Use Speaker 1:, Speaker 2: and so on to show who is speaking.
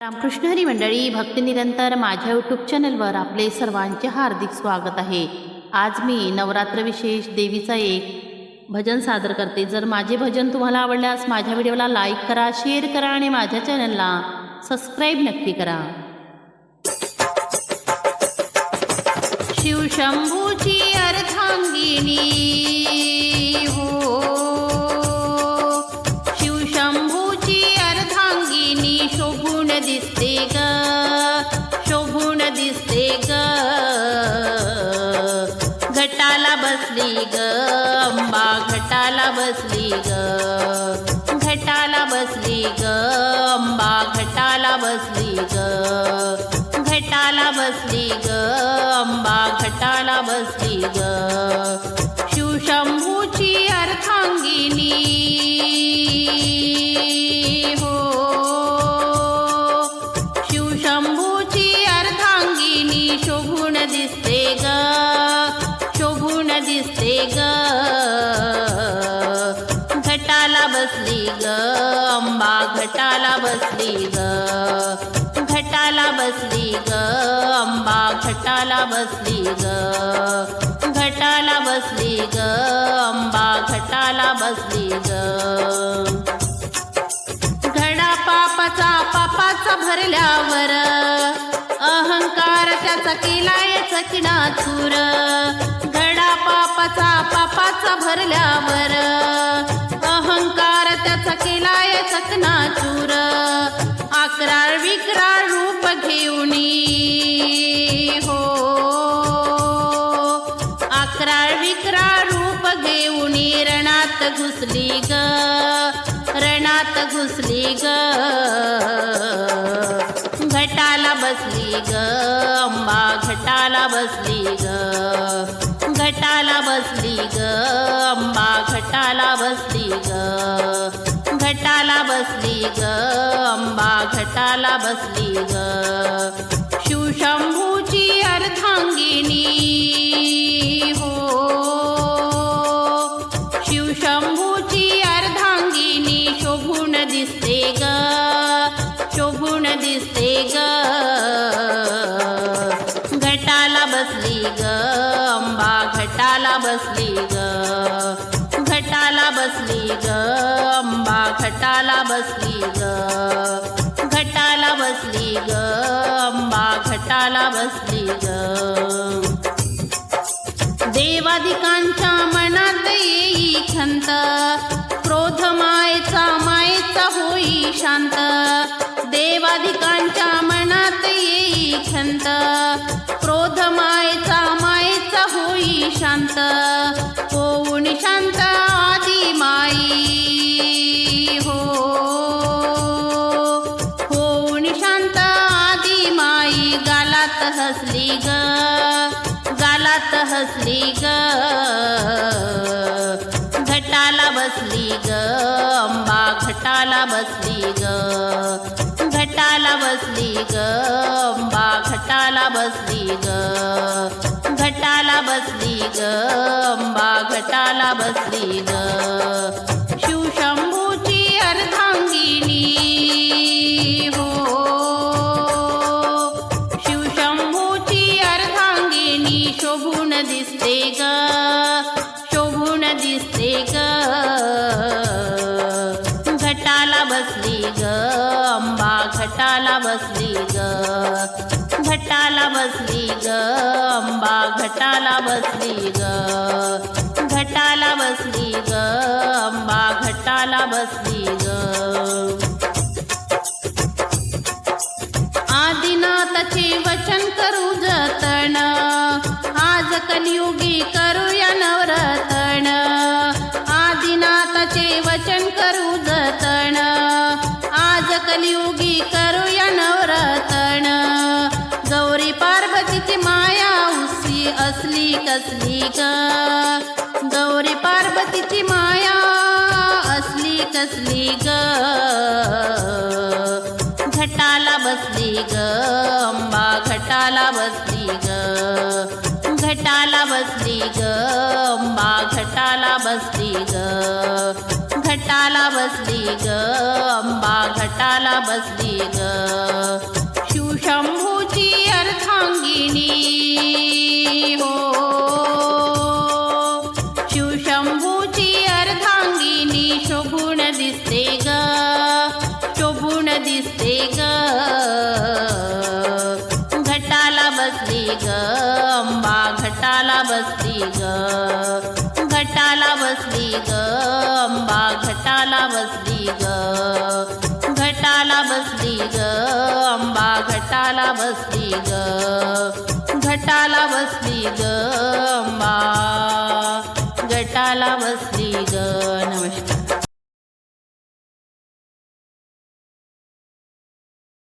Speaker 1: रामकृष्ण हरी मंडळी भक्तिनिरंतर माझ्या यूट्यूब चॅनलवर आपले सर्वांचे हार्दिक स्वागत आहे. आज मी नवरात्र विशेष देवीचा एक भजन सादर करते. जर माझे भजन तुम्हाला आवडल्यास माझ्या व्हिडिओला लाईक करा शेअर करा आणि माझ्या चॅनलला सबस्क्राईब नक्की करा. शिवशंभूची बसली ग. घटाला बसली ग अंबा घटाला बसली ग. घटाला बसली ग अंबा घटाला बसली ग. शिवशंभूची अर्थांगिनी. हो. शिवशंभूची अर्थांगिनी शोभून दिसते ग शोभून दिसते ग. ग अंबा घटाला बसली ग. घटाला बसली ग. अंबा घटाला बसली ग. घटाला बसली ग. अंबा घटाला बसली ग. घडा पापाचा पापाचा भरल्यावर. अहंकार त्याचा केलाय चकिना चूर घडा पापाचा पापाचा भरल्यावर. त्याचा केलाय चकना चूर अकराळ विक्रार रूप घेऊन हो अकराळ विक्रार रूप घेऊन रणात घुसली ग रणात घुसली ग. घटाला बसली ग अंबा घटाला बसली ग घटाला बसली ग अंबा घटाला बसली ग. घटाला बसली ग अंबा घटाला बसली ग. घटाला बसली ग. घटाला बसली ग. अंबा घटाला बसली ग. देवाधिकांच्या मनात येई खंत. क्रोध मायेचा मायेचा होई शांत. देवाधिकांच्या मनात येई खंत. क्रोध मायेचा मायेचा होई शांत. होऊन शांत गालात हसली ग. गालात हसली ग. घटाला बसली ग. अंबा घटाला बसली ग. घटाला बसली ग. अंबा घटाला बसली ग. घटाला बसली ग. अंबा घटाला बसली ग. बसली ग अंबा घटाला बसली ग. घटाला बसली ग अंबा घटाला बसली ग. घटाला बसली ग अंबा घटाला बसली ग. आदिनाथाचे वचन करू जतन आज कलियुगी करूया नवरतन. असली कसली ग? गौरी पार्वतीची माया असली कसली ग? घटाला बसली ग अंबा घटाला बसली ग. घटाला बसली ग अंबा घटाला बसली ग. घटाला बसली ग अंबा घटाला बसली ग. बसली ग. अंबा घटाला बसली ग. घटाला बसली ग. अंबा घटाला बसली ग. घटाला बसली ग. अंबा घटाला बसली ग. नमस्कार.